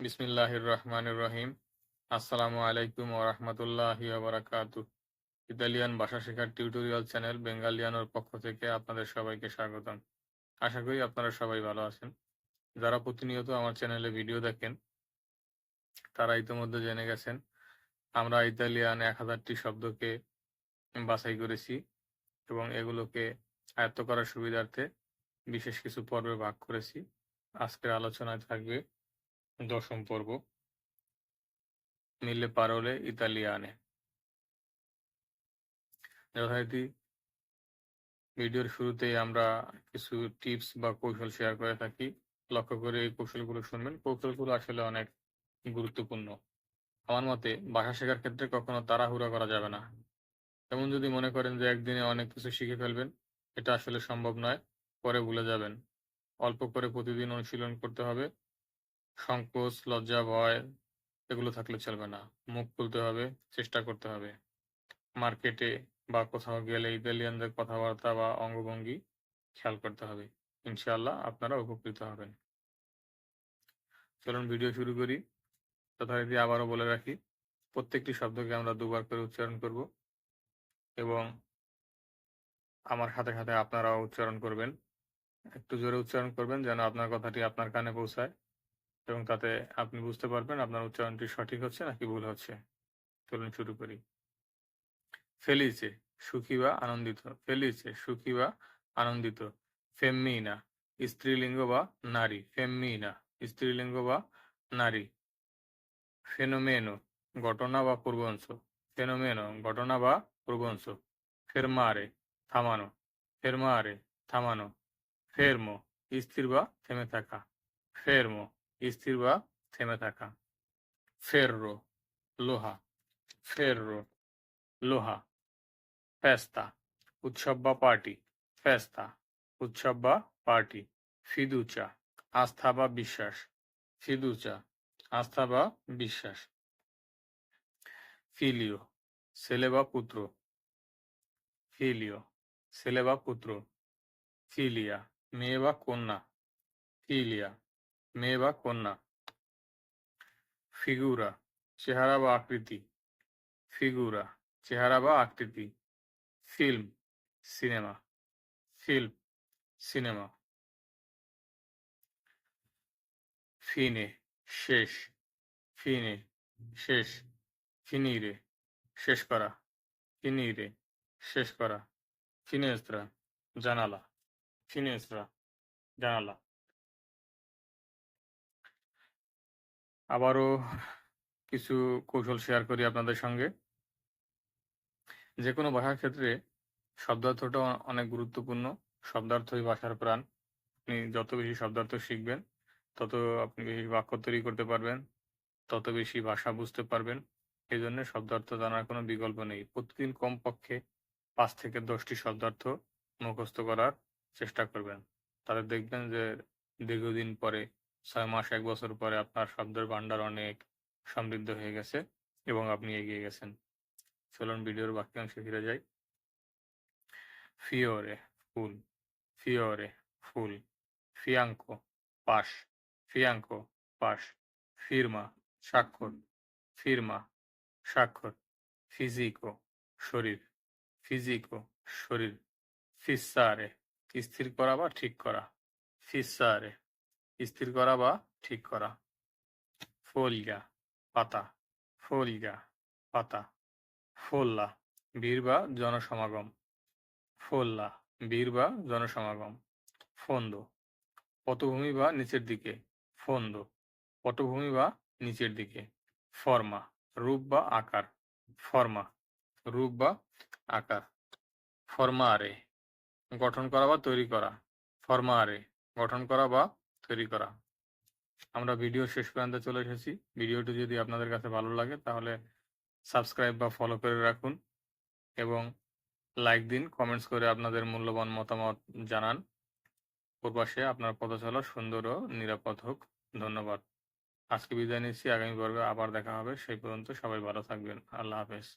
বিসমিল্লাহির রহমানির রহিম আসসালামু আলাইকুম ওয়া রাহমাতুল্লাহি ওয়া বারাকাতুহু ইতালিয়ান ভাষা শেখার টিউটোরিয়াল চ্যানেল বেঙ্গালিয়ানোর পক্ষ থেকে আপনাদের সবাইকে স্বাগতম। আশা করি আপনারা সবাই ভালো আছেন। যারা প্রতিনিয়ত আমার চ্যানেলে ভিডিও দেখেন, তারা ইতিমধ্যে জেনে গেছেন, আমরা ইতালিয়ান এক হাজারটি শব্দকে বাছাই করেছি এবং এগুলোকে আয়ত্ত করার সুবিধার্থে বিশেষ কিছু পর্বে ভাগ করেছি। আজকের আলোচনায় থাকবে দশম পর্ব। মিলে পারোলে ইতালিয়ানে। যথারীতি ভিডিওর শুরুতে আমরা কিছু টিপস বা কৌশল শেয়ার করে থাকি। লক্ষ্য করে এই কৌশলগুলো শুনবেন। কৌশলগুলো আসলে অনেক গুরুত্বপূর্ণ। আমার মতে, ভাষা শেখার ক্ষেত্রে কখনো তাড়াহুড়া করা যাবে না। এমন যদি মনে করেন যে একদিনে অনেক কিছু শিখে ফেলবেন, এটা আসলে সম্ভব নয়, পরে ভুলে যাবেন। অল্প করে প্রতিদিন অনুশীলন করতে হবে। সংকোচ, লজ্জা, ভয় এগুলো থাকলে চলবে না। মুখ খুলতে হবে, চেষ্টা করতে হবে। মার্কেটে বা কোথাও গেলে ইতালিয়ানদের কথাবার্তা বা অঙ্গভঙ্গি খেয়াল করতে হবে। ইনশাআল্লাহ আপনারা উপকৃত হবেন। চলুন ভিডিও শুরু করি। যথারীতি আবারও বলে রাখি, প্রত্যেকটি শব্দকে আমরা দুবার করে উচ্চারণ করব এবং আমার সাথে সাথে আপনারাও উচ্চারণ করবেন। একটু জোরে উচ্চারণ করবেন যেন আপনার কথাটি আপনার কানে পৌঁছায়। এবং তাতে আপনি বুঝতে পারবেন আপনার উচ্চারণটি সঠিক হচ্ছে নাকি ভুল হচ্ছে। চলুন শুরু করি। ফেলিছে সুখী বা আনন্দিত। ফেলিছে সুখী বা আনন্দিত। ফেমিনা, স্ত্রীলিঙ্গ বা নারী। ফেমিনা, স্ত্রীলিঙ্গ বা নারী। ফেনোমেনো, ঘটনা বা পূর্বাংশ। ফেনোমেনো, ঘটনা বা পূর্বাংশ। ফেরমারে, থামানো। ফেরমারে, থামানো। ফেরমো, স্থির বা থেমে থাকা। ফেরমো স্থির বা থেমে থাকা। ফেররো, লোহা ফেররো, লোহা, ফেস্তা, উৎসব বা পার্টি, ফেস্তা, উৎসব বা পার্টি, ফিদুচা, আস্থা বা বিশ্বাস, ফিদুচা, আস্থা বা বিশ্বাস, ফিলিও, ছেলে বা পুত্র, ফিলিও, ছেলে বা পুত্র, ফিলিয়া, মেয়ে বা কন্যা, ফিলিয়া মেয়ে বা কন্যা। ফিগুরা, চেহারা বা আকৃতি। ফিগুরা, চেহারা বা আকৃতি। Film, cinema. Film, cinema. ফিনে, শেষ। ফিনে, শেষ। ফিনিরে, শেষ করা। ফিনিরে, শেষ করা। ফিনেস্ত্রা, জানালা। ফিনেস্ত্রা, জানালা। আবারও কিছু কৌশল শেয়ার করি আপনাদের সঙ্গে। যে কোনো ভাষার ক্ষেত্রে শব্দার্থটা অনেক গুরুত্বপূর্ণ। শব্দার্থই ভাষার প্রাণ। আপনি যত বেশি শব্দার্থ শিখবেন, তত আপনি বেশি বাক্য তৈরি করতে পারবেন, তত বেশি ভাষা বুঝতে পারবেন। এই জন্য শব্দার্থ জানার কোনো বিকল্প নেই। প্রতিদিন কমপক্ষে পাঁচ থেকে দশটি শব্দার্থ মুখস্থ করার চেষ্টা করবেন। তাহলে দেখবেন যে দীর্ঘদিন পরে ছয় মাস, এক বছর পরে আপনার শব্দের ভান্ডার অনেক সমৃদ্ধ হয়ে গেছে এবং আপনি এগিয়ে গেছেন। চলুন ভিডিওর বাক্যাংশে ফিরে যাই। ফিওরে ফুল ফিওরে ফুল, ফিয়াঙ্কো পাশ ফিয়াঙ্কো পাশ, ফিরমা স্বাক্ষর ফিরমা স্বাক্ষর, ফিজিকো শরীর ফিজিকো শরীর, ফিসারে স্থির করা বা ঠিক করা? ফিসারে স্থির করা বা ঠিক করা। ফোলগা পাতা ফোলগা পাতা, ফোল্লা ভিড় বা জনসমাগম, ফোল্লা ভিড় বা জনসমাগম, ফন্দো, পটভূমি বা নিচের দিকে, ফন্দ, পটভূমি বা নিচের দিকে, ফর্মা, রূপ বা আকার, ফর্মা, রূপ বা আকার, ফরমারে, গঠন করা বা তৈরি করা, ফরমারে, গঠন করা বা তৈরি করা। আমরা ভিডিও শেষ পর্যন্ত চলে এসেছি। ভিডিওটি যদি আপনাদের কাছে ভালো লাগে তাহলে সাবস্ক্রাইব বা ফলো করে রাখুন এবং লাইক দিন কমেন্টস করে আপনাদের মূল্যবান মতামত জানান। প্রবাসে আপনার পথ চলা সুন্দর ও নিরাপদ হোক। ধন্যবাদ। আজকে বিদায় নিচ্ছি। আগামী পর্বে আবার দেখা হবে। সেই পর্যন্ত সবাই ভালো থাকবেন। আল্লাহ হাফেজ।